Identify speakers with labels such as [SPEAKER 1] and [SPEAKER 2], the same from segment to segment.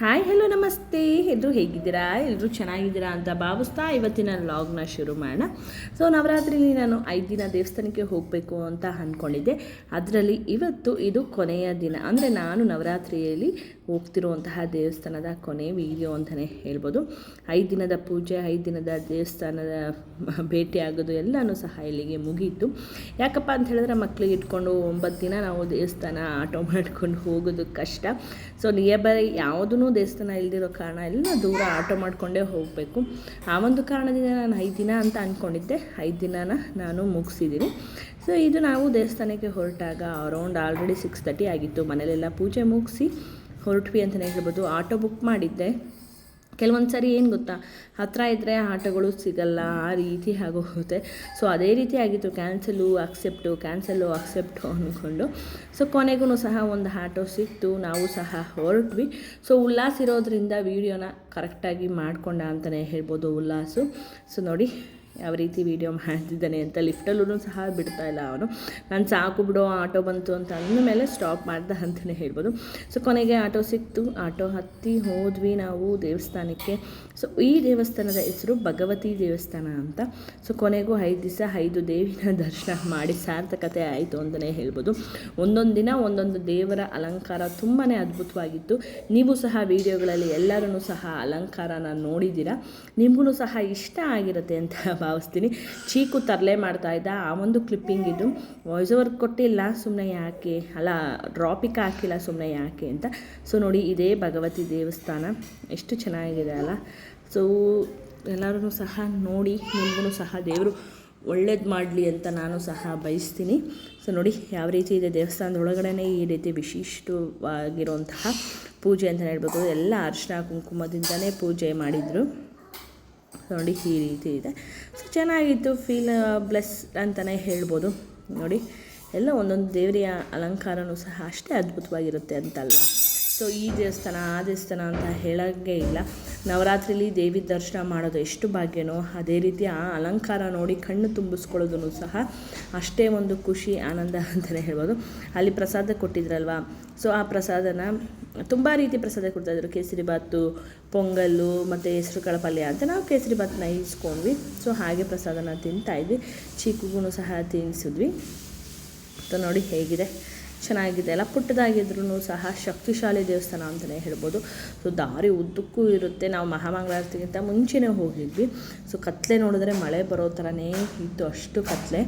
[SPEAKER 1] Hi hello ನಮಸ್ತೆ. ಎಲ್ಲರೂ ಹೇಗಿದ್ದೀರಾ? ಎಲ್ಲರೂ ಚೆನ್ನಾಗಿದ್ದೀರಾ ಅಂತ ಭಾವಿಸ್ತಾ ಇವತ್ತಿನ ಲಾಗ್ನ ಶುರು ಮಾಡೋಣ. ಸೊ ನವರಾತ್ರಿಲಿ ನಾನು ಐದು ದಿನ ದೇವಸ್ಥಾನಕ್ಕೆ ಹೋಗಬೇಕು ಅಂತ ಅಂದ್ಕೊಂಡಿದ್ದೆ. ಅದರಲ್ಲಿ ಇವತ್ತು ಇದು ಕೊನೆಯ ದಿನ. ಅಂದರೆ ನಾನು ನವರಾತ್ರಿಯಲ್ಲಿ ಹೋಗ್ತಿರುವಂತಹ ದೇವಸ್ಥಾನದ ಕೊನೆ ವಿಡಿಯೋ ಅಂತಲೇ ಹೇಳ್ಬೋದು. ಐದು ದಿನದ ಪೂಜೆ, ಐದು ದಿನದ ದೇವಸ್ಥಾನದ ಭೇಟಿ ಆಗೋದು ಎಲ್ಲನೂ ಸಹ ಇಲ್ಲಿಗೆ ಮುಗೀತು. ಯಾಕಪ್ಪ ಅಂತ ಹೇಳಿದ್ರೆ ಮಕ್ಕಳಿಗೆ ಇಟ್ಕೊಂಡು ಒಂಬತ್ತು ದಿನ ನಾವು ದೇವಸ್ಥಾನ ಆಟೋ ಮಾಡ್ಕೊಂಡು ಹೋಗೋದು ಕಷ್ಟ. ಸೊ ನಿಯರ್ ಬೈ ಯಾವುದೂ ದೇವಸ್ಥಾನ ಇಲ್ದಿರೋ ಕಾರಣ ಎಲ್ಲ ದೂರ ಆಟೋ ಮಾಡಿಕೊಂಡೇ ಹೋಗಬೇಕು. ಆ ಒಂದು ಕಾರಣದಿಂದ ನಾನು ಐದು ದಿನ ಅಂತ ಅಂದ್ಕೊಂಡಿದ್ದೆ ಐದು ದಿನನ ನಾನು ಮುಗಿಸಿದ್ದೀನಿ. ಸೊ ಇದು ನಾವು ದೇವಸ್ಥಾನಕ್ಕೆ ಹೊರಟಾಗ ಅರೌಂಡ್ ಆಲ್ರೆಡಿ ಸಿಕ್ಸ್ ತರ್ಟಿ ಆಗಿತ್ತು. ಮನೇಲೆಲ್ಲ ಪೂಜೆ ಮುಗಿಸಿ ಹೊರಟ್ವಿ ಅಂತಲೇ ಹೇಳ್ಬೋದು. ಆಟೋ ಬುಕ್ ಮಾಡಿದ್ದೆ. ಕೆಲವೊಂದು ಸಾರಿ ಏನು ಗೊತ್ತಾ? ಹತ್ತಿರ ಇದ್ದರೆ ಆಟೋಗಳು ಸಿಗಲ್ಲ, ಆ ರೀತಿ ಆಗೋಗುತ್ತೆ ಸೊ ಅದೇ ರೀತಿ ಆಗಿತ್ತು. ಕ್ಯಾನ್ಸಲು ಅಕ್ಸೆಪ್ಟು ಕ್ಯಾನ್ಸಲು ಅಕ್ಸೆಪ್ಟು ಅಂದ್ಕೊಂಡು ಸೊ ಕೊನೆಗೂ ಸಹ ಒಂದು ಆಟೋ ಸಿಕ್ತು. ನಾವು ಸಹ ಹೊರಟ್ವಿ. ಸೊ ಉಲ್ಲಾಸ್ ಇರೋದ್ರಿಂದ ವೀಡಿಯೋನ ಕರೆಕ್ಟಾಗಿ ಮಾಡಿಕೊಂಡ ಅಂತಲೇ ಹೇಳ್ಬೋದು ಉಲ್ಲಾಸು. ಸೊ ನೋಡಿ ಯಾವ ರೀತಿ ವೀಡಿಯೋ ಮಾಡ್ತಿದ್ದಾನೆ ಅಂತ ಲಿಫ್ಟಲ್ಲೂ ಸಹ ಬಿಡ್ತಾ ಇಲ್ಲ ಅವನು. ನಾನು ಸಾಕು ಬಿಡೋ ಆಟೋ ಬಂತು ಅಂತ ಅಂದಮೇಲೆ ಸ್ಟಾಪ್ ಮಾಡ್ದೆ ಅಂತಲೇ ಹೇಳ್ಬೋದು. ಸೊ ಕೊನೆಗೆ ಆಟೋ ಸಿಕ್ತು. ಆಟೋ ಹತ್ತಿ ಹೋದ್ವಿ ನಾವು ದೇವಸ್ಥಾನಕ್ಕೆ. ಸೊ ಈ ದೇವಸ್ಥಾನದ ಹೆಸರು ಭಗವತಿ ದೇವಸ್ಥಾನ ಅಂತ. ಸೊ ಕೊನೆಗೂ ಐದು ದಿವಸ ಐದು ದೇವಿನ ದರ್ಶನ ಮಾಡಿ ಸಾರ್ಥಕತೆ ಆಯಿತು ಅಂತಲೇ ಹೇಳ್ಬೋದು. ಒಂದೊಂದು ದಿನ ಒಂದೊಂದು ದೇವರ ಅಲಂಕಾರ ತುಂಬಾ ಅದ್ಭುತವಾಗಿತ್ತು. ನೀವು ಸಹ ವಿಡಿಯೋಗಳಲ್ಲಿ ಎಲ್ಲರೂ ಸಹ ಅಲಂಕಾರನ ನೋಡಿದ್ದೀರಾ? ನಿಮಗೂ ಸಹ ಇಷ್ಟ ಆಗಿರುತ್ತೆ ಅಂತ ಭಾವಿಸ್ತೀನಿ. ಚೀಕು ತರಲೆ ಮಾಡ್ತಾ ಇದ್ದ. ಆ ಒಂದು ಕ್ಲಿಪ್ಪಿಂಗ್ ಇದು ವಾಯ್ಸ್ ಓವರ್ ಕೊಟ್ಟಿಲ್ಲ. ಸುಮ್ಮನೆ ಯಾಕೆ? ಅಲ್ಲ ಡ್ರಾಪಿಕ್ ಹಾಕಿಲ್ಲ ಸುಮ್ಮನೆ ಯಾಕೆ ಅಂತ. ಸೊ ನೋಡಿ, ಇದೇ ಭಗವತಿ ದೇವಸ್ಥಾನ. ಎಷ್ಟು ಚೆನ್ನಾಗಿದೆ ಅಲ್ಲ. ಸೊ ಎಲ್ಲರೂ ಸಹ ನೋಡಿ ನಿಮಗೂ ಸಹ ದೇವರು ಒಳ್ಳೇದು ಮಾಡಲಿ ಅಂತ ನಾನು ಸಹ ಬಯಸ್ತೀನಿ. ಸೊ ನೋಡಿ, ಯಾವ ರೀತಿ ಇದೆ ದೇವಸ್ಥಾನದ ಒಳಗಡೆ ಈ ರೀತಿ ವಿಶಿಷ್ಟವಾಗಿರುವಂತಹ ಪೂಜೆ ಅಂತ ಹೇಳ್ಬೋದು. ಎಲ್ಲ ಅರಿಶಿನ ಕುಂಕುಮದಿಂದನೇ ಪೂಜೆ ಮಾಡಿದರು. ನೋಡಿ ಈ ರೀತಿ ಇದೆ. ಸೊ ಚೆನ್ನಾಗಿತ್ತು ಫೀಲ್ ಬ್ಲೆಸ್ ಅಂತಲೇ ಹೇಳ್ಬೋದು. ನೋಡಿ, ಎಲ್ಲ ಒಂದೊಂದು ದೇವರಿಯ ಅಲಂಕಾರನೂ ಸಹ ಅಷ್ಟೇ ಅದ್ಭುತವಾಗಿರುತ್ತೆ ಅಂತಲ್ಲ ಸೊ ಈ ದೇವಸ್ಥಾನ, ಆ ದೇವಸ್ಥಾನ ಅಂತ ಹೇಳೋಕ್ಕೆ ಇಲ್ಲ. ನವರಾತ್ರಿಲಿ ದೇವಿ ದರ್ಶನ ಮಾಡೋದು ಎಷ್ಟು ಭಾಗ್ಯನೋ, ಅದೇ ರೀತಿ ಆ ಅಲಂಕಾರ ನೋಡಿ ಕಣ್ಣು ತುಂಬಿಸ್ಕೊಳ್ಳೋದನ್ನು ಸಹ ಅಷ್ಟೇ ಒಂದು ಖುಷಿ, ಆನಂದ ಅಂತಲೇ ಹೇಳ್ಬೋದು. ಅಲ್ಲಿ ಪ್ರಸಾದ ಕೊಟ್ಟಿದ್ರಲ್ವ? ಸೊ ಆ ಪ್ರಸಾದನ ತುಂಬ ರೀತಿ ಪ್ರಸಾದ ಕೊಡ್ತಾಯಿದ್ರು ಕೇಸರಿ ಬಾತು ಪೊಂಗಲ್ಲು, ಮತ್ತು ಹೆಸರು ಕಾಳು ಪಲ್ಯ ಅಂತ ನಾವು ಕೇಸರಿ ಬಾತನ್ನ ಇಸ್ಕೊಂಡ್ವಿ. ಸೊ ಹಾಗೆ ಪ್ರಸಾದನ ತಿಂತಾಯಿದ್ವಿ ಚಿಕ್ಕಗೂ ಸಹ ತಿನ್ನಿಸಿದ್ವಿ ಸೊ ನೋಡಿ ಹೇಗಿದೆ. ಚೆನ್ನಾಗಿದೆ ಅಲ್ಲ? ಪುಟ್ಟದಾಗಿದ್ರೂ ಸಹ ಶಕ್ತಿಶಾಲಿ ದೇವಸ್ಥಾನ ಅಂತಲೇ ಹೇಳ್ಬೋದು. ಸೊ ದಾರಿ ಉದ್ದಕ್ಕೂ ಇರುತ್ತೆ. ನಾವು ಮಹಾಮಂಗಳಾರತಿಗಿಂತ ಮುಂಚೆನೇ ಹೋಗಿದ್ವಿ. ಸೊ ಕತ್ಲೆ ನೋಡಿದ್ರೆ ಮಳೆ ಬರೋ ಥರನೇ ಇತ್ತು ಅಷ್ಟು ಕತ್ಲೆ.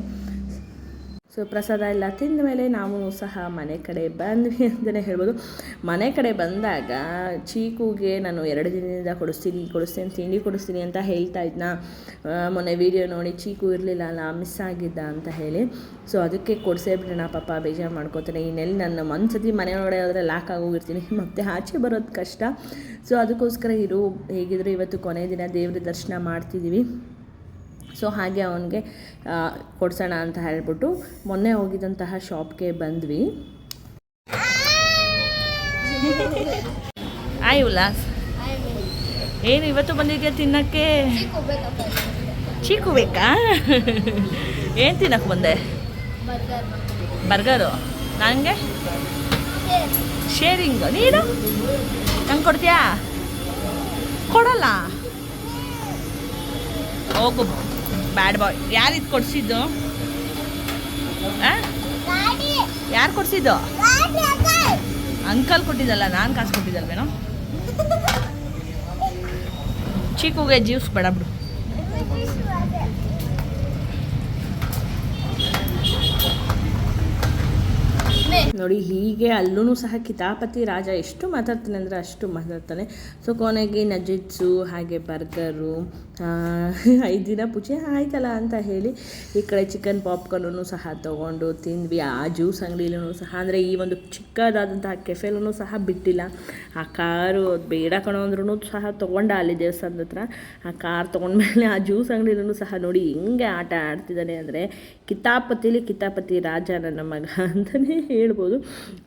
[SPEAKER 1] ಸೊ ಪ್ರಸಾದ ಎಲ್ಲ ತಿಂದ ಮೇಲೆ ನಾವು ಸಹ ಮನೆ ಕಡೆ ಬಂದ್ವಿ ಅಂತಲೇ ಹೇಳ್ಬೋದು. ಮನೆ ಕಡೆ ಬಂದಾಗ ಚೀಕುಗೆ ನಾನು ಎರಡು ದಿನದಿಂದ ಕೊಡಿಸ್ತೀನಿ ಕೊಡಿಸ್ತೀನಿ, ತಿಂಡಿ ಕೊಡಿಸ್ತೀನಿ ಅಂತ ಹೇಳ್ತಾ ಇದ್ನ. ಮೊನ್ನೆ ವೀಡಿಯೋ ನೋಡಿ ಚೀಕು ಇರಲಿಲ್ಲ ಅಲ್ಲ ಮಿಸ್ ಆಗಿದ್ದ ಅಂತ ಹೇಳಿ. ಸೊ ಅದಕ್ಕೆ ಕೊಡಿಸೇ ಬಿಡೋಣ ಪಾಪ, ಬೇಜಾರು ಮಾಡ್ಕೋತಾನೆ. ಇನ್ನೆಲ್ಲಿ ಒಂದ್ಸತಿ ಮನೆ ಒಳಗಡೆ ಹೋದರೆ ಲಾಕ್ ಆಗೋಗಿರ್ತೀನಿ ಮತ್ತು ಆಚೆ ಬರೋದು ಕಷ್ಟ. ಸೊ ಅದಕ್ಕೋಸ್ಕರ ಇರು, ಹೇಗಿದ್ರು ಇವತ್ತು ಕೊನೆ ದಿನ ದೇವ್ರ ದರ್ಶನ ಮಾಡ್ತಿದ್ದೀವಿ ಸೊ ಹಾಗೆ ಅವನಿಗೆ ಕೊಡ್ಸೋಣ ಅಂತ ಹೇಳ್ಬಿಟ್ಟು ಮೊನ್ನೆ ಹೋಗಿದ್ದಂತಹ ಶಾಪ್ಗೆ ಬಂದ್ವಿ. ಆಯ್ ಉಲ್ಲಾಸ್ ಏನು, ಇವತ್ತು ಬಂದಿದ್ಯಾ ತಿನ್ನಕ್ಕೆ? ಚೀಕು ಬೇಕಾ? ಏನು ತಿನ್ನಕ್ಕೆ ಬಂದೆ? ಬರ್ಗರು. ನನಗೆ ಶೇರಿಂಗ್. ನೀನು? ನಂಗೆ ಕೊಡ್ತೀಯಾ? ಕೊಡಲ್ಲ. ಹೋಗು. ಬ್ಯಾಡ್ ಬಾಯ್ ಯಾರು ಇದು ಕೊಡಿಸಿದ್ದು? ಯಾರು ಕೊಡಿಸಿದ್ದು? ಅಂಕಲ್ ಕೊಟ್ಟಿದ್ದಲ್ಲ ನಾನು ಕಾಸು ಕೊಟ್ಟಿದ್ದಲ್ವೇನೋ? ಚೀಕುಗೆ ಜ್ಯೂಸ್ ಬೇಡ ಬಿಡು. ನೋಡಿ ಹೀಗೆ ಅಲ್ಲೂ ಸಹ ಕಿತಾಪತಿ ರಾಜ ಎಷ್ಟು ಮಾತಾಡ್ತಾನೆ ಅಂದರೆ ಅಷ್ಟು ಮಾತಾಡ್ತಾನೆ. ಸೊ ಕೊನೆಗೆ ನಜಿತ್ಸು, ಹಾಗೆ ಬರ್ಗರು ಐದು ದಿನ ಪೂಜೆ ಆಯ್ತಲ್ಲ ಅಂತ ಹೇಳಿ ಈ ಕಡೆ ಚಿಕನ್ ಪಾಪ್ಕಾರ್ನು ಸಹ ತೊಗೊಂಡು ತಿಂದ್ವಿ. ಆ ಜ್ಯೂಸ್ ಅಂಗಡಿಲೂ ಸಹ, ಅಂದರೆ ಈ ಒಂದು ಚಿಕ್ಕದಾದಂತಹ ಕೆಫೆಲೂ ಸಹ ಬಿಟ್ಟಿಲ್ಲ. ಆ ಕಾರು ಬೇಡ ಕಣೋ ಅಂದ್ರೂ ಸಹ ತೊಗೊಂಡ ಅಲ್ಲಿ ದೇವಸ್ಥಾನದ ಹತ್ರ. ಆ ಕಾರ್ ತೊಗೊಂಡ್ಮೇಲೆ ಆ ಜ್ಯೂಸ್ ಅಂಗಡಿಲೂ ಸಹ ನೋಡಿ ಹೆಂಗೆ ಆಟ ಆಡ್ತಿದ್ದಾನೆ ಅಂದರೆ ಕಿತಾಪತಿಲಿ ಕಿತಾಪತಿ ರಾಜ ನನ್ನ ಮಗ ಅಂತಲೇ ಹೇಳ್ಬೋದು. ಹೇಳ್ಬೋದು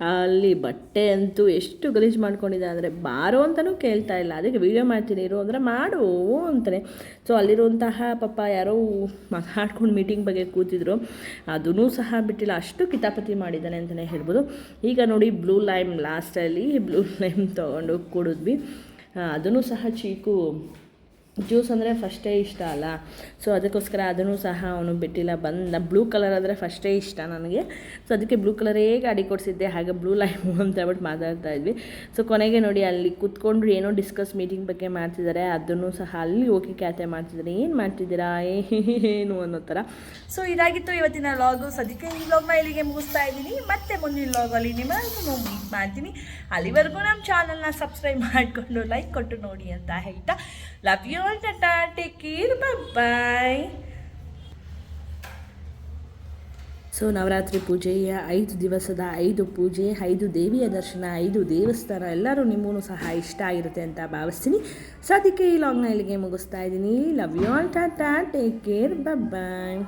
[SPEAKER 1] ಅಲ್ಲಿ ಬಟ್ಟೆ ಅಂತೂ ಎಷ್ಟು ಗಲೀಜು ಮಾಡ್ಕೊಂಡಿದೆ ಅಂದರೆ ಬಾರೋ ಅಂತಲೂ ಕೇಳ್ತಾ ಇಲ್ಲ. ಅದಕ್ಕೆ ವೀಡಿಯೋ ಮಾಡ್ತೀನಿ, ಇರು ಅಂದರೆ ಮಾಡು ಅಂತಾನೆ. ಸೊ ಅಲ್ಲಿರುವಂತಹ ಪಾಪ ಯಾರೋ ಮಾತಾಡ್ಕೊಂಡು ಮೀಟಿಂಗ್ ಬಗ್ಗೆ ಕೂತಿದ್ರು. ಅದನ್ನೂ ಸಹ ಬಿಟ್ಟಿಲ್ಲ, ಅಷ್ಟು ಕಿತಾಪತಿ ಮಾಡಿದ್ದಾನೆ ಅಂತಲೇ ಹೇಳ್ಬೋದು. ಈಗ ನೋಡಿ ಬ್ಲೂ ಲೈಮ್ ಲಾಸ್ಟಲ್ಲಿ ಬ್ಲೂ ಲೈಮ್ ತೊಗೊಂಡು ಕುಡಿದ್ವಿ. ಅದನ್ನು ಸಹ ಚೀಕು ಜ್ಯೂಸ್ ಅಂದರೆ ಫಸ್ಟೇ ಇಷ್ಟ ಅಲ್ಲ. ಸೊ ಅದಕ್ಕೋಸ್ಕರ ಅದನ್ನು ಸಹ ಅವನು ಬಿಟ್ಟಿಲ್ಲ. ಬಂದ ಬ್ಲೂ ಕಲರ್ ಅಂದರೆ ಫಸ್ಟೇ ಇಷ್ಟ ನನಗೆ. ಸೊ ಅದಕ್ಕೆ ಬ್ಲೂ ಕಲರೇ ಗಾಡಿ ಕೊಡಿಸಿದ್ದೆ. ಹಾಗೆ ಬ್ಲೂ ಲೈಮು ಅಂತ ಹೇಳ್ಬಿಟ್ಟು ಮಾತಾಡ್ತಾ ಇದ್ವಿ. ಸೊ ಕೊನೆಗೆ ನೋಡಿ ಅಲ್ಲಿ ಕೂತ್ಕೊಂಡು ಏನೋ ಡಿಸ್ಕಸ್ ಮೀಟಿಂಗ್ ಬಗ್ಗೆ ಮಾಡ್ತಿದ್ದಾರೆ. ಅದನ್ನು ಸಹ ಅಲ್ಲಿ ಹೋಗಿ ಕ್ಯಾತೆ ಮಾಡ್ತಿದ್ದಾರೆ. ಏನು ಮಾಡ್ತಿದ್ದೀರಾ? ಏನು ಅನ್ನೋ ಥರ.
[SPEAKER 2] ಸೊ ಇದಾಗಿತ್ತು ಇವತ್ತಿನ ಲಾಗು ಸದ್ಯಕ್ಕೆ ಈ ಲಾಗ್ನ ಇಲ್ಲಿಗೆ ಮುಗಿಸ್ತಾ ಇದ್ದೀನಿ. ಮತ್ತೆ ಮುಂದಿನ ಲಾಗಲ್ಲಿ ನಿಮ್ಮನ್ನು ಮೀಟ್ ಮಾಡ್ತೀನಿ. ಅಲ್ಲಿವರೆಗೂ ನಮ್ಮ ಚಾನಲ್ನ ಸಬ್ಸ್ಕ್ರೈಬ್ ಮಾಡಿಕೊಂಡು ಲೈಕ್ ಕೊಟ್ಟು ನೋಡಿ ಅಂತ ಹೇಳ್ತಾ love you all Take care. Care bye
[SPEAKER 1] so Navratri ಪೂಜೆಯ ಐದು ದಿವಸದ ಐದು ಪೂಜೆ, ಐದು ದೇವಿಯ ದರ್ಶನ, ಐದು ದೇವಸ್ಥಾನ, ಎಲ್ಲರೂ ನಿಮಗೂ ಸಹ ಇಷ್ಟ ಆಗಿರುತ್ತೆ ಅಂತ ಭಾವಿಸ್ತೀನಿ. ಸದ್ಯಕ್ಕೆ ಈ ಲಾಗ್ನ ಇಲ್ಲಿಗೆ ಮುಗಿಸ್ತಾ ಇದ್ದೀನಿ. Love you all tata take care bye